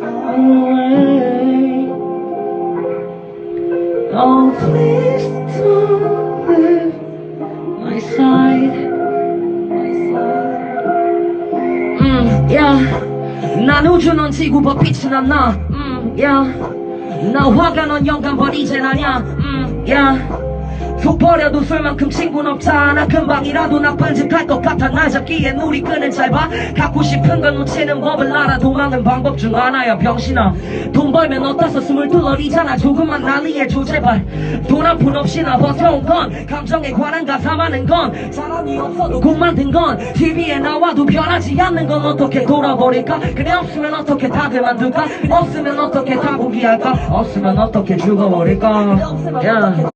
Oh. 음, 야. 난 우주 넌 지구 법빛은 안 나. 음, 야. 나 화가 넌 영감 버리진 않냐. 음, 야. 속 버려도 술만큼 친구는 없잖아 금방이라도 나쁜 짓 할 것 같아 날 잡기엔 우리 끈은 짧아 갖고 싶은 건 놓치는 법을 알아. 도망은 방법 중 하나야 병신아. 돈 벌면 어떠서 숨을 뚫어리잖아. 조금만 난리해줘 제발. 돈 한 푼 없이 나 버텨온 건 감정에 관한 가사 많은 건 사람이 없어도 곡 만든 건 TV에 나와도 변하지 않는 건 어떻게 돌아버릴까? 그래 없으면 어떻게 다 그만둘까? 없으면 어떻게 다 포기할까? 없으면 어떻게 죽어버릴까? yeah.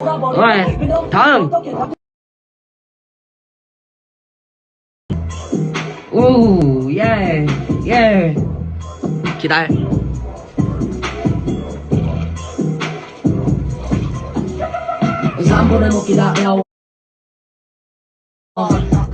네, 다음. 우, 예, 예. 기다려. 삼분의 못 기다려.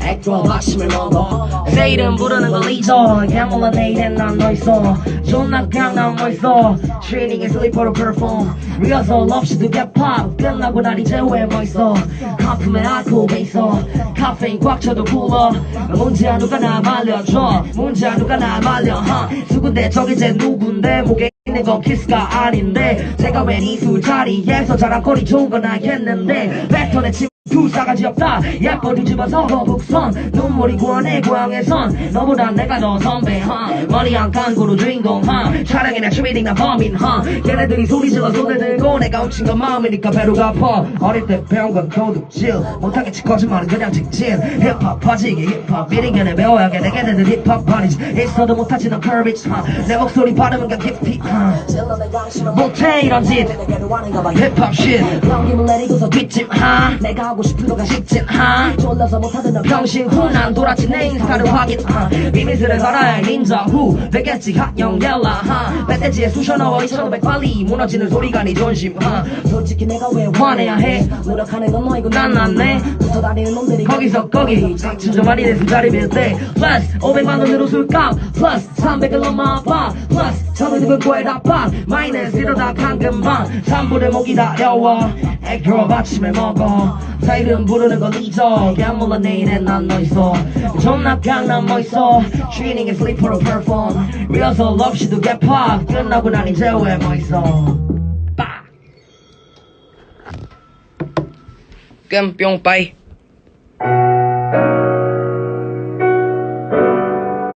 액트와 박심을 먹어 세일은 부르는 걸 잊어 개몰라 내일은 난너 있어. 존나 강남 너 있어. 트레이닝에 슬리퍼로 perform. 리허설 없이 두개 팝. 끝나고 난 이제 왜뭐 있어? 하품에 알코올 있어. 카페인 꽉 차도 굴러. 문제야 누가 나 말려줘. 문제야 누가 나 말려 huh? 수군데? 저기 제 누군데? 목에 있는 건 키스가 아닌데. 제가 웬이 술자리에서 자랑거리 좋은 건 알겠는데. 뱉어내 침 두 싸가지 없다. 예뻐 뒤집어서 거북선 구원해 고향에선 너보다 내가 더 선배 huh? 머리 안 깐고로 주인공 huh? 촬영이나 슈미딩 나 범인 huh? 걔네들이 소리 질러 손을 들고 내가 훔친 건 마음이니까 배로가 아파 어릴 때 배운 건 도둑질 못하겠지 거짓말은 그냥 직진 힙합 파지기 힙합 미리견에 배워야겠네 걔네들 힙합 파리지 있어도 못하지 넌 커비지 huh? 내 목소리 발음은 그냥 깊이 huh? 못해 이런 짓 힙합 shit 넘김을 내리고서 뒷짐 하 내가 하고 싶은 거가 직진 하 졸려서 못하던 너 병신 후난 돌아치 내 인스타를 확인 하. 비밀스레 살아야 닌자 후 되겠지 핫영 옐라 하. 멧돼지에 쑤셔 넣어 2500 빨리 무너지는 소리가 네 존심 하. 솔직히 내가 왜 화내야 해? 노력하는 건 너이고 난 낫네. 붙어 다니는 놈들이 거기서 거기. 진짜 많이 내 술자리 빌때 플러스 500만 원으로 술값. 플러스 300을 넘어 아파 플러스 천을 들고 구해다 파 마이너스 이러다 강금방 3분의 목이 다 여워 액트로 아침에 먹어. 사 이름 부르는 건 잊어. 그냥 몰라 내일엔 난너 있어. 존나 강남 뭐 있어. 트레이닝에 슬리퍼로 perform. 리허설 없이 두개 파 끝나고 난 이제 왜뭐 있어. 빠. 끔뿅 빠이